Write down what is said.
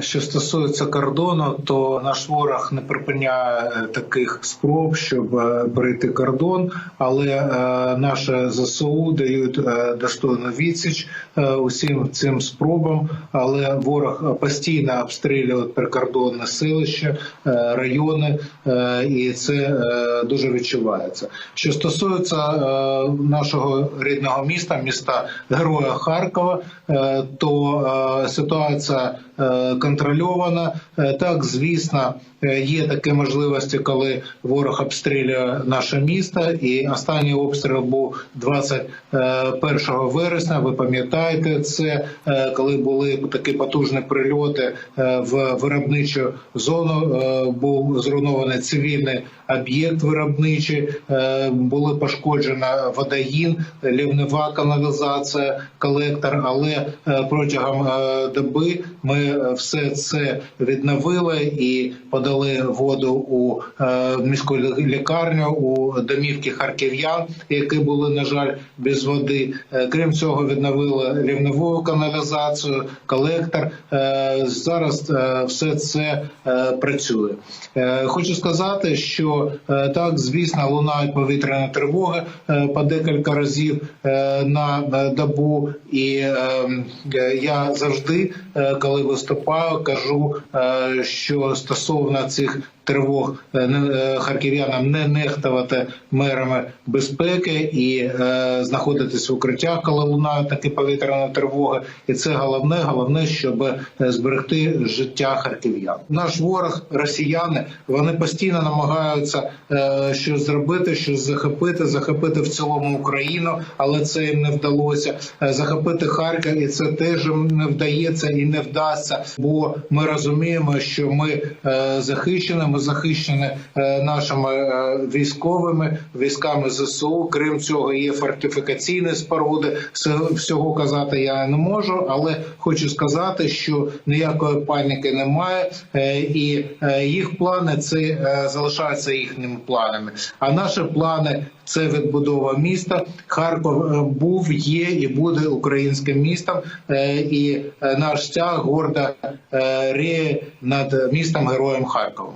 Що стосується кордону, то наш ворог не припиняє е, таких спроб, щоб е, перейти кордон, але е, наше ЗСУ дають достойну відсіч усім цим спробам. Але ворог постійно обстрілює прикордонне селище, райони, і це дуже відчувається. Що стосується е, нашого рідного міста, міста Героя Харкова, е, то е, ситуація контрольована. Так, звісно, є такі можливості, коли ворог обстрілює наше місто. І останній обстріл був 21 вересня. Ви пам'ятаєте це, коли були такі потужні прильоти в виробничу зону. Був зруйнований цивільний об'єкт виробничий, е, були пошкоджена водогін, лівнева каналізація, колектор. Але е, протягом е, доби ми все це відновили і подали воду у міську лікарню, у домівки харків'ян, які були на жаль без води. Крім цього, відновили лівневу каналізацію, колектор. Зараз все це працює. Хочу сказати, що е, так, звісно, лунають повітряні тривоги е, по декілька разів е, на е, добу, і е, е, я завжди, коли виступаю, кажу, що стосовно цих тривог е, е, харків'янам не нехтувати мерами безпеки і е, знаходитись в укриттях, коли лунають такі повітряні тривоги. І це головне, головне, щоб зберегти життя харків'ян. Наш ворог, росіяни, вони постійно намагаються щось зробити, щось захопити, захопити в цілому Україну, але це їм не вдалося. Захопити Харків, і це теж не вдається і не вдасться. Бо ми розуміємо, що ми захищені, ми захищені е, нашими е, військовими військами ЗСУ. Крім цього, є фортифікаційні споруди. Всього казати я не можу, але хочу сказати, що ніякої паніки немає, е, і їх плани це залишаються їхніми планами. А наші плани це відбудова міста. Харків був, є і буде українським містом. І наш стяг гордо е, ріє над містом героєм Харковом.